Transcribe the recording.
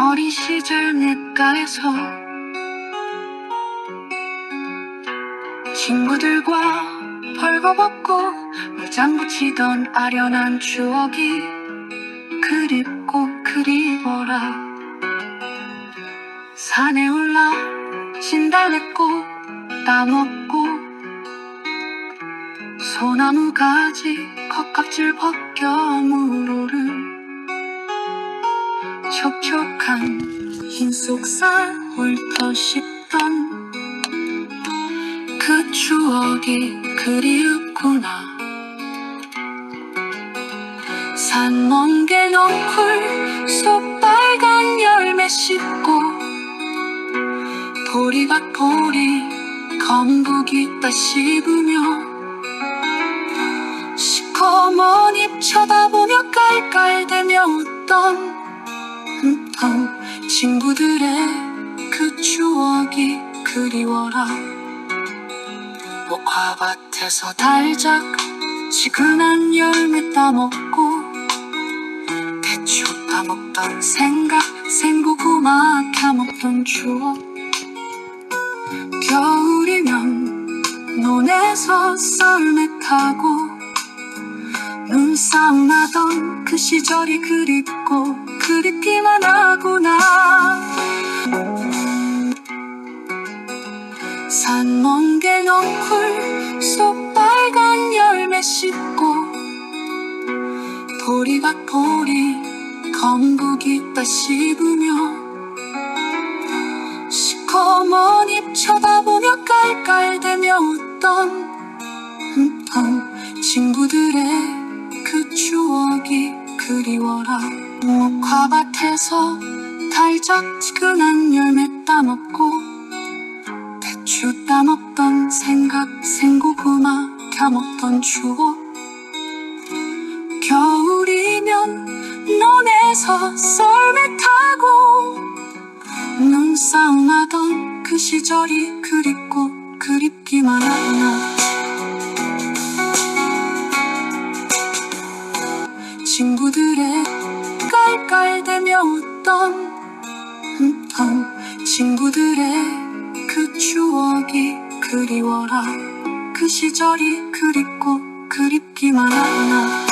어린 시절 냇가에서 친구들과 벌거벗고 물장구 치던 아련한 추억이 그립고 그리워라. 산에 올라 진달래꽃 따먹고 소나무 가지 컵껍질 벗겨 물오를 촉촉 한흰 속살 훑어 씹던 그 추억이 그리웠구나. 산먼 게 넝쿨 속 빨간 열매 씹고 보리밭 보리 검북 있다 씹으며 친구들의 그 추억이 그리워라. 목화밭에서 달작 지근한 열매 따먹고 대추 따먹던 생각 생고구마 캐먹던 추억. 겨울이면 논에서 썰매 타고 눈싸움 하던 그 시절이 그립고 그립기만 하구나 넝쿨 속 빨간 열매 씹고 보리밭 보리 검북 있다 씹으며 시커먼 입 쳐다보며 깔깔대며 웃던 흠텅 친구들의 그 추억이 그리워라. 목화밭에서 달짝지근한 열매 따먹고 대추 따먹던 생각 생고구마 캐먹던 추억. 겨울이면 논에서 썰매 타고 눈싸움 하던 그 시절이 그립고 그립기만 하나. 친구들의 깔깔대며 웃던 흠텅 친구들의 그 추억이 그리워라. 그 시절이 그립고 그립기만 하나